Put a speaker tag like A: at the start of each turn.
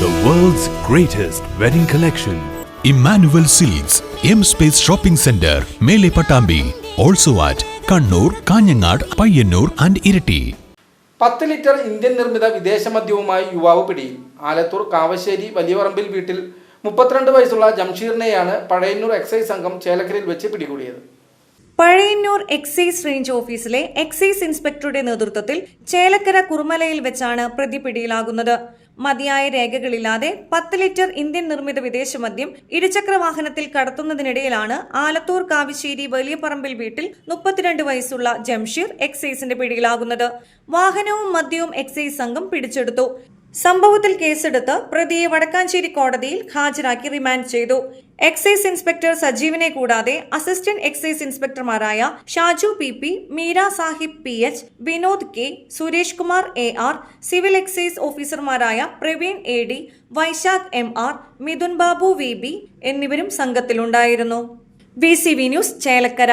A: greatest wedding collection.
B: Emmanuel Seeds, M Space Shopping Center, Mele Patambi. Also at Kannur Kanhangad Payyanur and Iritty
C: പത്ത് litre Indian നിർമ്മിത വിദേശ മദ്യവുമായി യുവാവ് പിടിയിൽ ആലത്തൂർ കാവശ്ശേരി വലിയപറമ്പിൽ വീട്ടിൽ മുപ്പത്തിരണ്ട് വയസ്സുള്ള ജംഷീറിനെയാണ് പഴയന്നൂർ എക്സൈസ് സംഘം ചേലക്കരയിൽ വെച്ച് പിടികൂടിയത്
D: പഴയന്നൂർ എക്സൈസ് റേഞ്ച് ഓഫീസിലെ എക്സൈസ് ഇൻസ്പെക്ടറുടെ നേതൃത്വത്തിൽ ചേലക്കര കുറുമലയിൽ വെച്ചാണ് പ്രതി പിടിയിലാകുന്നത് മതിയായ രേഖകളില്ലാതെ പത്ത് ലിറ്റർ ഇന്ത്യൻ നിർമ്മിത വിദേശ മദ്യം ഇരുചക്ര വാഹനത്തിൽ കടത്തുന്നതിനിടയിലാണ് ആലത്തൂർ കാവിശ്ശേരി വലിയപറമ്പിൽ വീട്ടിൽ മുപ്പത്തിരണ്ട് വയസ്സുള്ള ജംഷീർ എക്സൈസിന്റെ പിടിയിലാകുന്നത്. വാഹനവും മദ്യവും എക്സൈസ് സംഘം പിടിച്ചെടുത്തു. സംഭവത്തിൽ കേസെടുത്ത് പ്രതിയെ വടക്കാഞ്ചേരി കോടതിയിൽ ഹാജരാക്കി റിമാൻഡ് ചെയ്തു. എക്സൈസ് ഇൻസ്പെക്ടർ സജീവിനെ കൂടാതെ assistant excise ഇൻസ്പെക്ടർമാരായ Shaju P P Meera Sahib P H Vinod K Suresh Kumar A R civil excise ഓഫീസർമാരായ Praveen A D Vaishakh M R Mithun Babu V B എന്നിവരും സംഘത്തിലുണ്ടായിരുന്നു. V C V news Chelakkara.